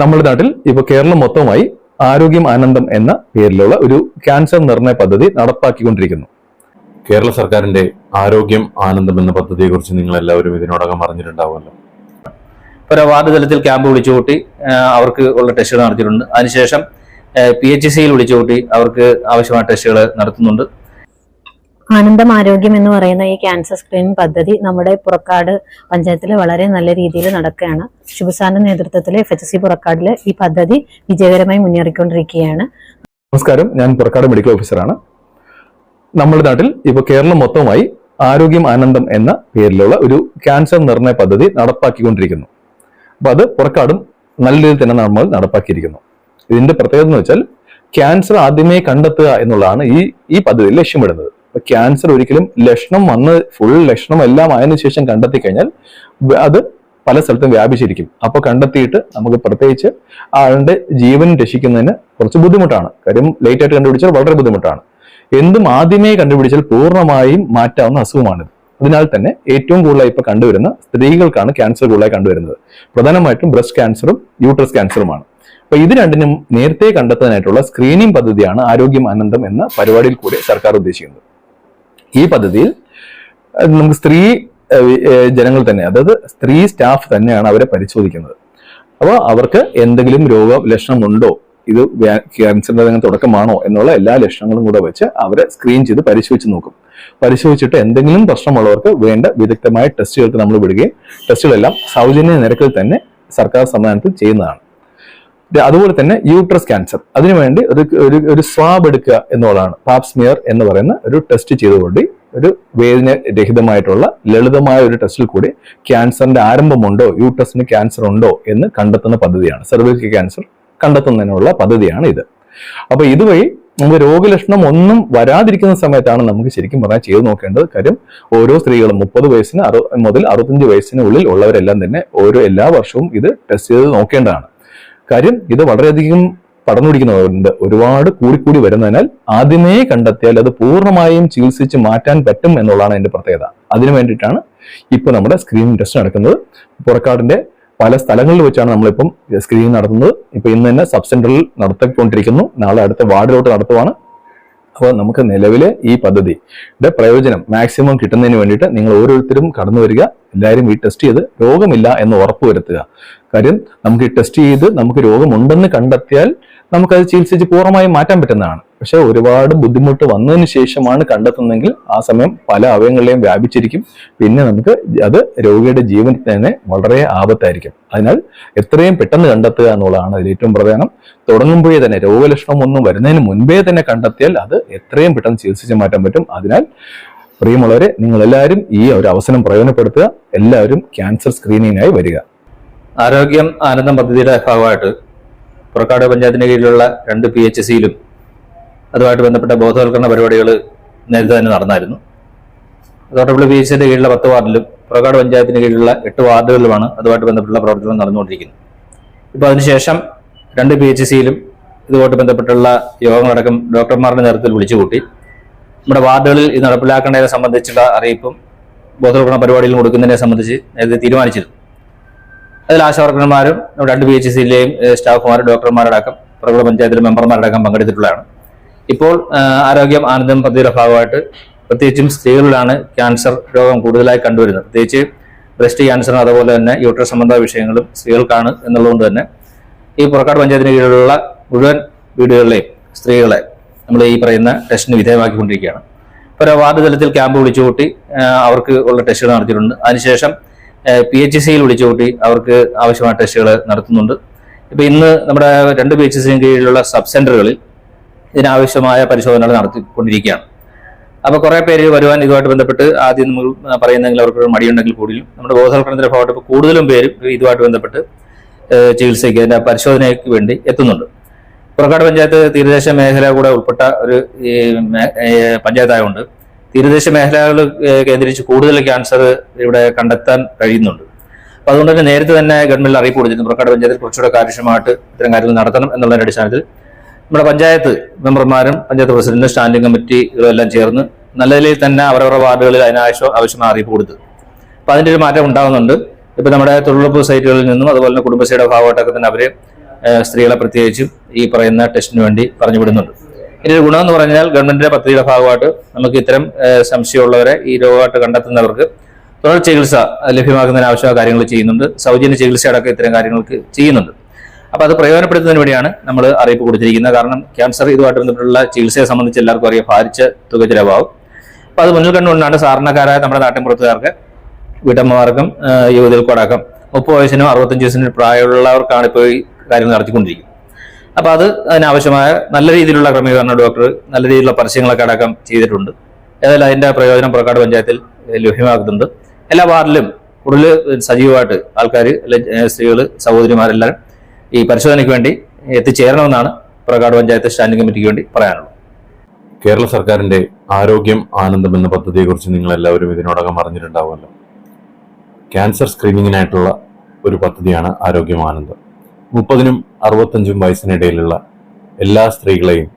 നമ്മുടെ നാട്ടിൽ ഇപ്പോൾ കേരളം മൊത്തമായി ആരോഗ്യം ആനന്ദം എന്ന പേരിലുള്ള ഒരു ക്യാൻസർ നിർണയ പദ്ധതി നടപ്പാക്കിക്കൊണ്ടിരിക്കുന്നു. കേരള സർക്കാരിന്റെ ആരോഗ്യം ആനന്ദം എന്ന പദ്ധതിയെക്കുറിച്ച് നിങ്ങൾ എല്ലാവരും ഇതിനോടകം അറിഞ്ഞിട്ടുണ്ടാവുമല്ലോ. ഒരു വാർഡ് തലത്തിൽ ക്യാമ്പ് വിളിച്ചുകൂട്ടി കൂട്ടി അവർക്ക് ഉള്ള ടെസ്റ്റുകൾ നടത്തിയിട്ടുണ്ട്. അതിനുശേഷം പി എച്ച് സിയിൽ വിളിച്ചുകൂട്ടി അവർക്ക് ആവശ്യമായ ടെസ്റ്റുകൾ നടത്തുന്നുണ്ട്. ആനന്ദം ആരോഗ്യം എന്ന് പറയുന്ന ഈ ക്യാൻസർ സ്ക്രീനിങ് പദ്ധതി നമ്മുടെ പുറക്കാട് പഞ്ചായത്തിൽ വളരെ നല്ല രീതിയിൽ നടക്കുകയാണ്. ശുഭസാന നേതൃത്വത്തിൽ എഫ് എച്ച് സി പുറക്കാടിൽ ഈ പദ്ധതി വിജയകരമായി മുന്നേറിക്കൊണ്ടിരിക്കുകയാണ്. നമസ്കാരം. ഞാൻ പുറക്കാട് മെഡിക്കൽ ഓഫീസറാണ്. നമ്മുടെ നാട്ടിൽ ഇപ്പൊ കേരളം മൊത്തമായി ആരോഗ്യം ആനന്ദം എന്ന പേരിലുള്ള ഒരു ക്യാൻസർ നിർണയ പദ്ധതി നടപ്പാക്കിക്കൊണ്ടിരിക്കുന്നു. അപ്പൊ അത് പുറക്കാടും നല്ല രീതിയിൽ തന്നെ നമ്മൾ നടപ്പാക്കിയിരിക്കുന്നു. ഇതിന്റെ പ്രത്യേകത എന്ന് വെച്ചാൽ ക്യാൻസർ ആദ്യമേ കണ്ടെത്തുക എന്നുള്ളതാണ് ഈ ഈ പദ്ധതി ലക്ഷ്യമിടുന്നത്. ക്യാൻസർ ഒരിക്കലും ലക്ഷണം വന്ന് ഫുൾ ലക്ഷണം എല്ലാം ആയതിനു ശേഷം കണ്ടെത്തി കഴിഞ്ഞാൽ അത് പല സ്ഥലത്തും വ്യാപിച്ചിരിക്കും. അപ്പൊ കണ്ടെത്തിയിട്ട് നമുക്ക് പ്രത്യേകിച്ച് ആളുടെ ജീവൻ രക്ഷിക്കുന്നതിന് കുറച്ച് ബുദ്ധിമുട്ടാണ്. കാര്യം ലേറ്റ് ആയിട്ട് കണ്ടുപിടിച്ചാൽ വളരെ ബുദ്ധിമുട്ടാണ്. എന്തും ആദ്യമേ കണ്ടുപിടിച്ചാൽ പൂർണമായും മാറ്റാവുന്ന അസുഖമാണിത്. അതിനാൽ തന്നെ ഏറ്റവും കൂടുതലായി ഇപ്പൊ കണ്ടുവരുന്ന സ്ത്രീകൾക്കാണ് ക്യാൻസർ കൂടുതലായി കണ്ടുവരുന്നത്. പ്രധാനമായിട്ടും ബ്രസ്റ്റ് ക്യാൻസറും യൂട്രസ് ക്യാൻസറുമാണ് അപ്പൊ ഇത് രണ്ടിനും നേരത്തെ കണ്ടെത്താനായിട്ടുള്ള സ്ക്രീനിംഗ് പദ്ധതിയാണ് ആരോഗ്യം ആനന്ദം എന്ന പരിപാടിയിൽ കൂടി സർക്കാർ ഉദ്ദേശിക്കുന്നത്. ഈ പദ്ധതിയിൽ നമുക്ക് സ്ത്രീ ജനങ്ങൾ തന്നെ അതായത് സ്ത്രീ സ്റ്റാഫ് തന്നെയാണ് അവരെ പരിശോധിക്കുന്നത്. അപ്പോൾ അവർക്ക് എന്തെങ്കിലും രോഗ ലക്ഷണമുണ്ടോ ഇത് ക്യാൻസറിന്റെ തന്നെ തുടക്കമാണോ? എന്നുള്ള എല്ലാ ലക്ഷണങ്ങളും കൂടെ വെച്ച് അവരെ സ്ക്രീൻ ചെയ്ത് പരിശോധിച്ച് നോക്കും. പരിശോധിച്ചിട്ട് എന്തെങ്കിലും പ്രശ്നമുള്ളവർക്ക് വേണ്ട വിദഗ്ധമായ ടെസ്റ്റുകൾക്ക് നമ്മൾ വിടുകയും ടെസ്റ്റുകളെല്ലാം സൗജന്യ നിരക്കിൽ തന്നെ സർക്കാർ സംവിധാനത്തിൽ ചെയ്യുന്നതാണ്. അതുപോലെ തന്നെ യൂട്രസ് ക്യാൻസർ അതിനുവേണ്ടി ഒരു ഒരു ഒരു സ്വാബ് എടുക്കുക എന്നുള്ളതാണ്. പാപ്സ്മിയർ എന്ന് പറയുന്ന ഒരു ടെസ്റ്റ് ചെയ്തുകൊണ്ട് ഒരു വേദന രഹിതമായിട്ടുള്ള ലളിതമായ ഒരു ടെസ്റ്റിൽ കൂടി ക്യാൻസറിന്റെ ആരംഭമുണ്ടോ യൂട്രസിന് ക്യാൻസർ ഉണ്ടോ എന്ന് കണ്ടെത്തുന്ന പദ്ധതിയാണ്. സെർവിക്കൽ ക്യാൻസർ കണ്ടെത്തുന്നതിനുള്ള പദ്ധതിയാണ് ഇത്. അപ്പൊ ഇതുവഴി നമുക്ക് രോഗലക്ഷണം ഒന്നും വരാതിരിക്കുന്ന സമയത്താണ് നമുക്ക് ശരിക്കും പറഞ്ഞാൽ ചെയ്തു നോക്കേണ്ടത്. കാര്യം ഓരോ സ്ത്രീകളും മുപ്പത് വയസ്സിന് അറു മുതൽ അറുപത്തഞ്ച് വയസ്സിനുള്ളിൽ ഉള്ളവരെല്ലാം തന്നെ ഓരോ എല്ലാ വർഷവും ഇത് ടെസ്റ്റ് ചെയ്ത് നോക്കേണ്ടതാണ്. കാര്യം ഇത് വളരെയധികം പടർന്നു പിടിക്കുന്നവരുണ്ട്. ഒരുപാട് കൂടിക്കൂടി വരുന്നതിനാൽ ആദ്യമേ കണ്ടെത്തിയാൽ അത് പൂർണമായും ചികിത്സിച്ച് മാറ്റാൻ പറ്റും എന്നുള്ളതാണ് അതിന്റെ പ്രത്യേകത. അതിനു വേണ്ടിയിട്ടാണ് ഇപ്പൊ നമ്മുടെ സ്ക്രീനിങ് ടെസ്റ്റ് നടക്കുന്നത്. പുറക്കാടിന്റെ പല സ്ഥലങ്ങളിൽ വെച്ചാണ് നമ്മളിപ്പം സ്ക്രീനിങ് നടത്തുന്നത്. ഇപ്പൊ ഇന്ന് തന്നെ സബ് സെന്ററിൽ നടത്തിക്കൊണ്ടിരിക്കുന്നു. നാളെ അടുത്ത വാർഡിലോട്ട് നടത്തുവാണ്. അപ്പോൾ നമുക്ക് നിലവിലെ ഈ പദ്ധതിയുടെ പ്രയോജനം മാക്സിമം കിട്ടുന്നതിന് വേണ്ടിയിട്ട് നിങ്ങൾ ഓരോരുത്തരും കടന്നു വരിക. എല്ലാവരും ഈ ടെസ്റ്റ് ചെയ്ത് രോഗമില്ല എന്ന് ഉറപ്പുവരുത്തുക കാര്യം നമുക്ക് ഈ ടെസ്റ്റ് ചെയ്ത് നമുക്ക് രോഗമുണ്ടെന്ന് കണ്ടെത്തിയാൽ നമുക്കത് ചികിത്സിച്ച് പൂർണമായും മാറ്റാൻ പറ്റുന്നതാണ്. പക്ഷെ ഒരുപാട് ബുദ്ധിമുട്ട് വന്നതിന് ശേഷമാണ് കണ്ടെത്തുന്നതെങ്കിൽ ആ സമയം പല അവയവങ്ങളിലെയും വ്യാപിച്ചിരിക്കും. പിന്നെ നമുക്ക് അത് രോഗിയുടെ ജീവൻ തന്നെ വളരെ ആപത്തായിരിക്കും. അതിനാൽ എത്രയും പെട്ടെന്ന് കണ്ടെത്തുക എന്നുള്ളതാണ് അതിൽ ഏറ്റവും പ്രധാനം. തുടങ്ങുമ്പോഴേ തന്നെ രോഗലക്ഷണം ഒന്നും വരുന്നതിന് മുൻപേ തന്നെ കണ്ടെത്തിയാൽ അത് എത്രയും പെട്ടെന്ന് ചികിത്സിച്ച് മാറ്റാൻ പറ്റും. അതിനാൽ പ്രിയമുള്ളവരെ നിങ്ങൾ എല്ലാവരും ഈ ഒരു അവസരം പ്രയോജനപ്പെടുത്തുക. എല്ലാവരും ക്യാൻസർ സ്ക്രീനിങ്ങിനായി വരിക. ആരോഗ്യം ആനന്ദം പദ്ധതിയുടെ ഭാഗമായിട്ട് പുറക്കാട് പഞ്ചായത്തിന് കീഴിലുള്ള രണ്ട് പി എച്ച് സിയിലും അതുമായിട്ട് ബന്ധപ്പെട്ട ബോധവൽക്കരണ പരിപാടികൾ നേരത്തെ തന്നെ നടന്നായിരുന്നു. തോട്ടപ്പള്ളി പി എച്ച് സിന്റെ കീഴിലുള്ള പത്ത് വാർഡിലും പുറക്കാട് പഞ്ചായത്തിന് കീഴിലുള്ള എട്ട് വാർഡുകളിലുമാണ് അതുമായിട്ട് ബന്ധപ്പെട്ടുള്ള പ്രവർത്തനം നടന്നുകൊണ്ടിരിക്കുന്നത്. ഇപ്പോൾ അതിനുശേഷം രണ്ട് പി എച്ച് സിയിലും ഇതുമായിട്ട് ബന്ധപ്പെട്ടുള്ള യോഗങ്ങളടക്കം ഡോക്ടർമാരുടെ നേതൃത്വത്തിൽ വിളിച്ചുകൂട്ടി. നമ്മുടെ വാർഡുകളിൽ ഇത് നടപ്പിലാക്കേണ്ടതിനെ സംബന്ധിച്ചുള്ള അറിയിപ്പും ബോധവൽക്കരണ പരിപാടികളും കൊടുക്കുന്നതിനെ സംബന്ധിച്ച് നേരത്തെ തീരുമാനിച്ചിരുന്നു. അതിൽ ആശാവർക്കർമാരും രണ്ട് പി എച്ച് സിയിലെയും സ്റ്റാഫുമാരും ഡോക്ടർമാരടക്കം പുറകുള്ള പഞ്ചായത്തിലെ മെമ്പർമാരടക്കം പങ്കെടുത്തിട്ടുള്ളതാണ്. ഇപ്പോൾ ആരോഗ്യം ആനന്ദം പദ്ധതിയുടെ ഭാഗമായിട്ട് പ്രത്യേകിച്ചും സ്ത്രീകളിലാണ് ക്യാൻസർ രോഗം കൂടുതലായി കണ്ടുവരുന്നത്. പ്രത്യേകിച്ച് ബ്രസ്റ്റ് ക്യാൻസറും അതുപോലെ തന്നെ യൂട്രസ് സംബന്ധ വിഷയങ്ങളും സ്ത്രീകൾക്കാണ് എന്നുള്ളതുകൊണ്ട് തന്നെ ഈ പുറക്കാട് പഞ്ചായത്തിന് കീഴിലുള്ള മുഴുവൻ വീടുകളിലെയും സ്ത്രീകളെ നമ്മൾ ഈ പറയുന്ന ടെസ്റ്റിന് വിധേയമാക്കിക്കൊണ്ടിരിക്കുകയാണ്. ഇപ്പോൾ വാർഡ് തലത്തിൽ ക്യാമ്പ് വിളിച്ചുകൂട്ടി അവർക്ക് ഉള്ള ടെസ്റ്റുകൾ നടത്തിയിട്ടുണ്ട്. അതിനുശേഷം പി എച്ച് സിയിൽ വിളിച്ചുകൂട്ടി അവർക്ക് ആവശ്യമായ ടെസ്റ്റുകൾ നടത്തുന്നുണ്ട്. ഇപ്പൊ ഇന്ന് നമ്മുടെ രണ്ട് പി എച്ച് സിയും കീഴിലുള്ള സബ് സെന്ററുകളിൽ ഇതിനാവശ്യമായ പരിശോധനകൾ നടത്തിക്കൊണ്ടിരിക്കുകയാണ്. അപ്പൊ കുറെ പേര് വരുവാൻ ഇതുമായിട്ട് ബന്ധപ്പെട്ട് ആദ്യം നമ്മൾ പറയുന്നെങ്കിൽ അവർക്ക് മടിയുണ്ടെങ്കിൽ കൂടിയും നമ്മുടെ ബോധവൽക്കരണത്തിന്റെ ഭാഗമായിട്ട് കൂടുതലും പേര് ഇതുമായിട്ട് ബന്ധപ്പെട്ട് ചികിത്സയ്ക്ക് അതിന്റെ പരിശോധനയ്ക്ക് വേണ്ടി എത്തുന്നുണ്ട്. പുറക്കാട് പഞ്ചായത്ത് തീരദേശ മേഖല കൂടെ ഉൾപ്പെട്ട ഒരു പഞ്ചായത്തായതുകൊണ്ട് തീരദേശ മേഖലകൾ കേന്ദ്രീകരിച്ച് കൂടുതൽ ക്യാൻസർ ഇവിടെ കണ്ടെത്താൻ കഴിയുന്നുണ്ട്. അപ്പൊ അതുകൊണ്ട് തന്നെ നേരത്തെ തന്നെ ഗവൺമെന്റിൽ അറിയിപ്പ് കൊടുത്തിരുന്നു പുറക്കാട് പഞ്ചായത്തിൽ കുറച്ചുകൂടെ കാര്യക്ഷമമായിട്ട് ഇത്തരം കാര്യങ്ങൾ നടത്തണം എന്നുള്ളതിന്റെ അടിസ്ഥാനത്തിൽ നമ്മുടെ പഞ്ചായത്ത് മെമ്പർമാരും പഞ്ചായത്ത് പ്രസിഡന്റും സ്റ്റാൻഡിംഗ് കമ്മിറ്റി എല്ലാം ചേർന്ന് നല്ല നിലയിൽ തന്നെ അവരവരുടെ വാർഡുകളിൽ അതിനാവശ്യം ആവശ്യമായ അറിയിപ്പ് കൊടുത്തു. അപ്പൊ അതിന്റെ ഒരു മാറ്റം ഉണ്ടാകുന്നുണ്ട്. ഇപ്പൊ നമ്മുടെ തൊഴിലുറപ്പ് സൈറ്റുകളിൽ നിന്നും അതുപോലെ തന്നെ കുടുംബശ്രീയുടെ ഭാഗമായിട്ടൊക്കെ തന്നെ അവർ സ്ത്രീകളെ പ്രത്യേകിച്ചും ഈ പറയുന്ന ടെസ്റ്റിന് വേണ്ടി പറഞ്ഞു വിടുന്നുണ്ട്. ഇതിന്റെ ഒരു ഗുണമെന്ന് പറഞ്ഞാൽ ഗവൺമെന്റിന്റെ പദ്ധതിയുടെ ഭാഗമായിട്ട് നമുക്ക് ഇത്തരം സംശയമുള്ളവരെ ഈ രോഗമായിട്ട് കണ്ടെത്തുന്നവർക്ക് തുടർ ചികിത്സ ലഭ്യമാക്കുന്നതിന് ആവശ്യമായ കാര്യങ്ങൾ ചെയ്യുന്നുണ്ട്. സൗജന്യ ചികിത്സ അടക്കം ഇത്തരം കാര്യങ്ങൾക്ക് ചെയ്യുന്നുണ്ട്. അപ്പൊ അത് പ്രയോജനപ്പെടുത്തുന്നതിന് വേണ്ടിയാണ് നമ്മൾ അറിയിപ്പ് കൊടുത്തിരിക്കുന്നത്. കാരണം ക്യാൻസർ ഇതുമായിട്ട് ബന്ധപ്പെട്ടുള്ള ചികിത്സയെ സംബന്ധിച്ച് എല്ലാവർക്കും അറിയാം. ഭാരിച്ച തുക ചിലവാകും. അപ്പൊ അത് മുന്നിൽ കണ്ടുകൊണ്ടാണ് സാധാരണക്കാരായ നമ്മുടെ നാട്ടിൻപുറത്തുകാർക്ക് വീട്ടമ്മമാർക്കും യുവതികൾക്കടക്കം മുപ്പത് വയസ്സിനും അറുപത്തഞ്ച് വയസ്സിനും പ്രായമുള്ളവർക്കാണ് ഇപ്പോൾ ഈ കാര്യങ്ങൾ നടത്തിക്കൊണ്ടിരിക്കുന്നത്. അപ്പൊ അത് അതിനാവശ്യമായ നല്ല രീതിയിലുള്ള ക്രമീകരണം ഡോക്ടർ നല്ല രീതിയിലുള്ള പരസ്യങ്ങളൊക്കെ അടക്കം ചെയ്തിട്ടുണ്ട്. ഏതായാലും അതിന്റെ പ്രയോജനം പുറക്കാട് പഞ്ചായത്തിൽ ലഭ്യമാക്കുന്നുണ്ട്. എല്ലാ വാർഡിലും കൂടുതൽ സജീവമായിട്ട് ആൾക്കാർ സ്ത്രീകൾ സഹോദരിമാരെല്ലാവരും ഈ പരിശോധനയ്ക്ക് വേണ്ടി എത്തിച്ചേരണമെന്നാണ് പ്രകാട് പഞ്ചായത്ത് സ്റ്റാൻഡിംഗ് കമ്മിറ്റിക്ക് വേണ്ടി പറയാനുള്ളത്. കേരള സർക്കാരിന്റെ ആരോഗ്യം ആനന്ദം എന്ന പദ്ധതിയെക്കുറിച്ച് നിങ്ങൾ എല്ലാവരും ഇതിനോടകം അറിഞ്ഞിട്ടുണ്ടാവുമല്ലോ. ക്യാൻസർ സ്ക്രീനിങ്ങിനായിട്ടുള്ള ഒരു പദ്ധതിയാണ് ആരോഗ്യം ആനന്ദം. മുപ്പതിനും അറുപത്തഞ്ചും വയസ്സിനിടയിലുള്ള എല്ലാ സ്ത്രീകളെയും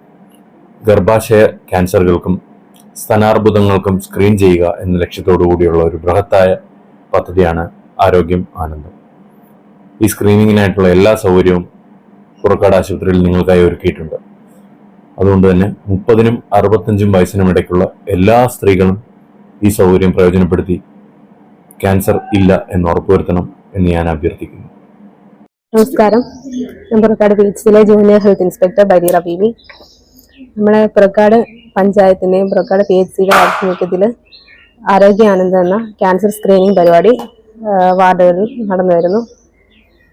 ഗർഭാശയ ക്യാൻസറുകൾക്കും സ്തനാർബുദങ്ങൾക്കും സ്ക്രീൻ ചെയ്യുക എന്ന ലക്ഷ്യത്തോടു കൂടിയുള്ള ഒരു ബൃഹത്തായ പദ്ധതിയാണ് ആരോഗ്യം ആനന്ദം. ഈ സ്ക്രീനിങ്ങിനായിട്ടുള്ള എല്ലാ സൗകര്യവും പുറക്കാട് ആശുപത്രിയിൽ നിങ്ങൾക്കായി ഒരുക്കിയിട്ടുണ്ട്. അതുകൊണ്ട് തന്നെ മുപ്പതിനും അറുപത്തഞ്ചും വയസ്സിനും ഇടയ്ക്കുള്ള എല്ലാ സ്ത്രീകളും ഈ സൗകര്യം പ്രയോജനപ്പെടുത്തി ക്യാൻസർ ഇല്ല എന്ന് ഉറപ്പുവരുത്തണം എന്ന് ഞാൻ അഭ്യർത്ഥിക്കുന്നു. നമസ്കാരം. ഞാൻ പുറക്കാട് ബീച്ചിലെ junior health inspector Bareera Beebi നമ്മളെ പുറക്കാട് പഞ്ചായത്തിന്റെയും പുറക്കാട് പി എച്ച് സിയുടെ ആഭിമുഖ്യത്തിൽ ആരോഗ്യ ആനന്ദം എന്ന ക്യാൻസർ സ്ക്രീനിങ് പരിപാടി വാർഡുകളിൽ നടന്നു വരുന്നു.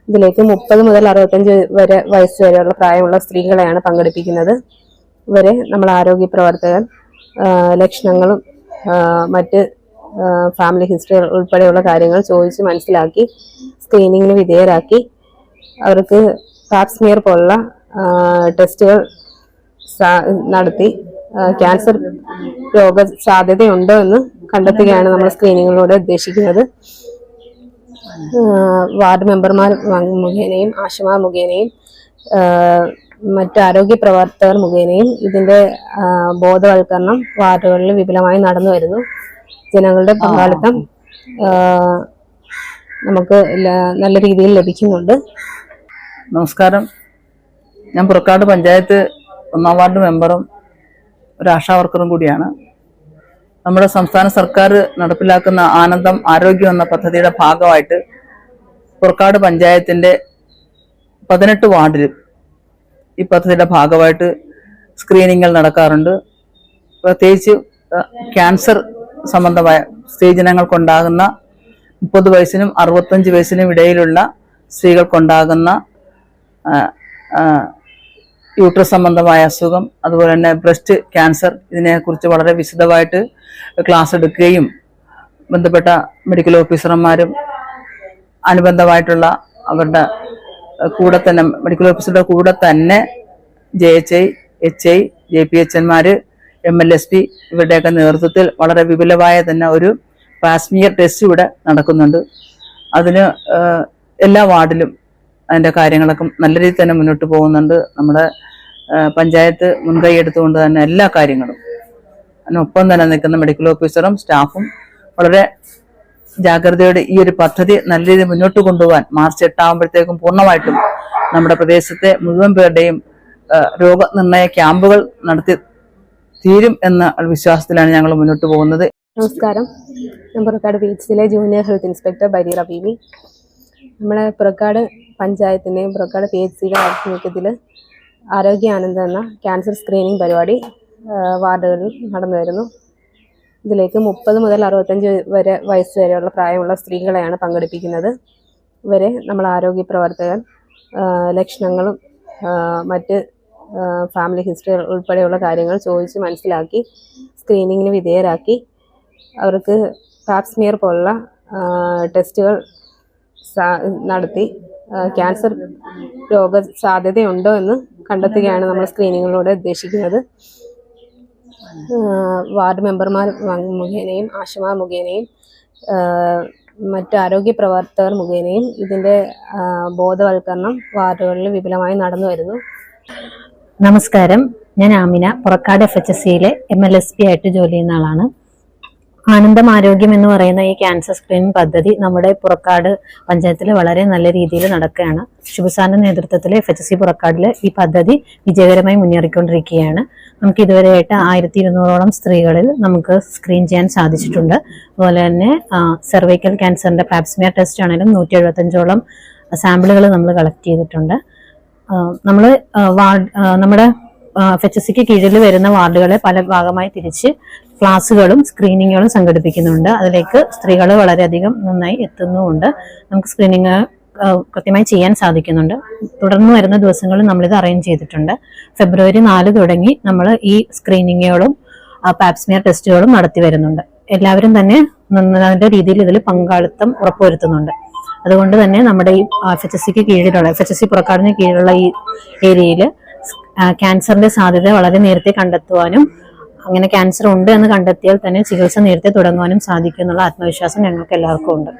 ഇതിലേക്ക് മുപ്പത് മുതൽ അറുപത്തഞ്ച് വരെ വയസ്സ് വരെയുള്ള പ്രായമുള്ള സ്ത്രീകളെയാണ് പങ്കെടുപ്പിക്കുന്നത്. ഇവരെ നമ്മൾ ആരോഗ്യ പ്രവർത്തകർ ലക്ഷണങ്ങളും മറ്റ് ഫാമിലി ഹിസ്റ്ററി ഉൾപ്പെടെയുള്ള കാര്യങ്ങൾ ചോദിച്ച് മനസ്സിലാക്കി സ്ക്രീനിങ്ങിന് വിധേയരാക്കി അവർക്ക് പാപ്സ്മിയർ പോലുള്ള ടെസ്റ്റുകൾ നടത്തി ക്യാൻസർ രോഗ സാധ്യതയുണ്ടോ എന്ന് കണ്ടെത്തുകയാണ് നമ്മൾ സ്ക്രീനിങ്ങിലൂടെ ഉദ്ദേശിക്കുന്നത്. വാർഡ് മെമ്പർമാർ മുഖേനയും ആശമാർ മുഖേനയും മറ്റ് ആരോഗ്യ പ്രവർത്തകർ മുഖേനയും ഇതിന്റെ ബോധവൽക്കരണം വാർഡുകളിൽ വിപുലമായി നടന്നു വരുന്നു. ജനങ്ങളുടെ പങ്കാളിത്തം നമുക്ക് നല്ല രീതിയിൽ ലഭിക്കുന്നുണ്ട്. നമസ്കാരം. ഞാൻ പുറക്കാട് പഞ്ചായത്ത് ഒന്നാം വാർഡ് മെമ്പറും ഒരു ആശാ വർക്കറും കൂടിയാണ്. നമ്മുടെ സംസ്ഥാന സർക്കാർ നടപ്പിലാക്കുന്ന ആനന്ദം ആരോഗ്യം എന്ന പദ്ധതിയുടെ ഭാഗമായിട്ട് പുറക്കാട് പഞ്ചായത്തിന്റെ പതിനെട്ട് വാർഡിൽ ഈ പദ്ധതിയുടെ ഭാഗമായിട്ട് സ്ക്രീനിങ്ങൾ നടക്കാറുണ്ട്. പ്രത്യേകിച്ച് ക്യാൻസർ സംബന്ധമായ സ്ത്രീജനങ്ങൾക്കുണ്ടാകുന്ന മുപ്പത് വയസ്സിനും അറുപത്തഞ്ച് വയസ്സിനും ഇടയിലുള്ള സ്ത്രീകൾക്കുണ്ടാകുന്ന യൂട്രസ് സംബന്ധമായ അസുഖം അതുപോലെ തന്നെ ബ്രസ്റ്റ് ക്യാൻസർ ഇതിനെക്കുറിച്ച് വളരെ വിശദമായിട്ട് ക്ലാസ് എടുക്കുകയും ബന്ധപ്പെട്ട മെഡിക്കൽ ഓഫീസർമാരും അനുബന്ധമായിട്ടുള്ള അവരുടെ കൂടെ തന്നെ മെഡിക്കൽ ഓഫീസറുടെ കൂടെ തന്നെ J H I H I J P H എൻമാര് M L S P ഇവരുടെയൊക്കെ നേതൃത്വത്തിൽ വളരെ വിപുലമായ തന്നെ ഒരു പാസ്മിയർ ടെസ്റ്റ് ഇവിടെ നടക്കുന്നുണ്ട്. അതിന് എല്ലാ വാർഡിലും അതിന്റെ കാര്യങ്ങളൊക്കെ നല്ല രീതിയിൽ തന്നെ മുന്നോട്ട് പോകുന്നുണ്ട്. നമ്മുടെ പഞ്ചായത്ത് മുൻകൈ എടുത്തുകൊണ്ട് തന്നെ എല്ലാ കാര്യങ്ങളും അതിനൊപ്പം തന്നെ നിൽക്കുന്ന മെഡിക്കൽ ഓഫീസറും സ്റ്റാഫും വളരെ ജാഗ്രതയോടെ ഈ ഒരു പദ്ധതി നല്ല രീതിയിൽ മുന്നോട്ട് കൊണ്ടുപോകാൻ മാർച്ച് എട്ടാകുമ്പോഴത്തേക്കും പൂർണമായിട്ടും നമ്മുടെ പ്രദേശത്തെ മുഴുവൻ പേരുടെയും രോഗനിർണയ ക്യാമ്പുകൾ നടത്തി തീരും എന്ന വിശ്വാസത്തിലാണ് ഞങ്ങൾ മുന്നോട്ട് പോകുന്നത്. നമസ്കാരം. ഞാൻ പുറക്കാട് സിയിലെ junior health inspector Bareera Beebi നമ്മളെ പുറക്കാട് പഞ്ചായത്തിന്റെയും പുറക്കാട് പി എച്ച് സിയുടെ ആഭിമുഖ്യത്തിൽ ആരോഗ്യ ആനന്ദം എന്ന ക്യാൻസർ സ്ക്രീനിങ് പരിപാടി വാർഡുകളിൽ നടന്നു വരുന്നു ഇതിലേക്ക് മുപ്പത് മുതൽ അറുപത്തഞ്ച് വരെ വയസ്സ് വരെയുള്ള പ്രായമുള്ള സ്ത്രീകളെയാണ് പങ്കെടുപ്പിക്കുന്നത്. ഇവരെ നമ്മൾ ആരോഗ്യ പ്രവർത്തകർ ലക്ഷണങ്ങളും മറ്റ് ഫാമിലി ഹിസ്റ്ററി ഉൾപ്പെടെയുള്ള കാര്യങ്ങൾ ചോദിച്ച് മനസ്സിലാക്കി സ്ക്രീനിങ്ങിന് വിധേയരാക്കി അവർക്ക് പാപ്സ്മിയർ പോലുള്ള ടെസ്റ്റുകൾ നടത്തി ക്യാൻസർ രോഗ സാധ്യതയുണ്ടോ എന്ന് കണ്ടെത്തുകയാണ് നമ്മൾ സ്ക്രീനിങ്ങിലൂടെ ഉദ്ദേശിക്കുന്നത്. വാർഡ് മെമ്പർമാർ മുഖേനയും ആശമാർ മുഖേനയും മറ്റ് ആരോഗ്യ പ്രവർത്തകർ മുഖേനയും ഇതിന്റെ ബോധവൽക്കരണം വാർഡുകളിൽ വിപുലമായി നടന്നു വരുന്നു. നമസ്കാരം. ഞാൻ Amina. Purakkad F H S സിയിലെ എം എൽ എസ് പി ആയിട്ട് ജോലി ചെയ്യുന്ന ആളാണ്. ആനന്ദം ആരോഗ്യം എന്ന് പറയുന്ന ഈ ക്യാൻസർ സ്ക്രീനിംഗ് പദ്ധതി നമ്മുടെ പുറക്കാട് പഞ്ചായത്തിൽ വളരെ നല്ല രീതിയിൽ നടക്കുകയാണ്. ശുഭസാന്റെ നേതൃത്വത്തിൽ എഫ് എച്ച് സി പുറക്കാടിൽ ഈ പദ്ധതി വിജയകരമായി മുന്നേറിക്കൊണ്ടിരിക്കുകയാണ്. നമുക്ക് ഇതുവരെയായിട്ട് ആയിരത്തി ഇരുന്നൂറോളം സ്ത്രീകളിൽ നമുക്ക് സ്ക്രീൻ ചെയ്യാൻ സാധിച്ചിട്ടുണ്ട്. അതുപോലെ തന്നെ സെർവൈക്കൽ ക്യാൻസറിന്റെ പാപ്സ്മിയർ ടെസ്റ്റ് ആണെങ്കിലും നൂറ്റി എഴുപത്തഞ്ചോളം സാമ്പിളുകൾ നമ്മൾ കളക്ട് ചെയ്തിട്ടുണ്ട്. നമ്മൾ വാർഡ് നമ്മുടെ എഫ് എച്ച് സിക്ക് കീഴിൽ വരുന്ന വാർഡുകളെ പല ഭാഗമായി തിരിച്ച് ക്ലാസ്സുകളും സ്ക്രീനിങ്ങുകളും സംഘടിപ്പിക്കുന്നുണ്ട്. അതിലേക്ക് സ്ത്രീകൾ വളരെയധികം നന്നായി എത്തുന്നുമുണ്ട്. നമുക്ക് സ്ക്രീനിങ് കൃത്യമായി ചെയ്യാൻ സാധിക്കുന്നുണ്ട്. തുടർന്ന് വരുന്ന ദിവസങ്ങളിൽ നമ്മളിത് അറേഞ്ച് ചെയ്തിട്ടുണ്ട്. ഫെബ്രുവരി നാല് തുടങ്ങി നമ്മൾ ഈ സ്ക്രീനിങ്ങുകളും പാപ്സ്മിയർ ടെസ്റ്റുകളും നടത്തി വരുന്നുണ്ട്. എല്ലാവരും തന്നെ നല്ല രീതിയിൽ ഇതിൽ പങ്കാളിത്തം ഉറപ്പുവരുത്തുന്നുണ്ട്. അതുകൊണ്ട് തന്നെ നമ്മുടെ ഈ എഫ് എച്ച് എസ് സിക്ക് കീഴിലുള്ള എഫ് എച്ച് എസ് സി പുറക്കാടിന് കീഴിലുള്ള ഈ ഏരിയയിൽ ക്യാൻസറിന്റെ സാധ്യത വളരെ നേരത്തെ കണ്ടെത്തുവാനും അങ്ങനെ ക്യാൻസർ ഉണ്ട് എന്ന് കണ്ടെത്തിയാൽ തന്നെ ചികിത്സ നേരത്തെ തുടങ്ങുവാനും സാധിക്കും എന്നുള്ള ആത്മവിശ്വാസം ഞങ്ങൾക്ക് എല്ലാവർക്കും ഉണ്ട്.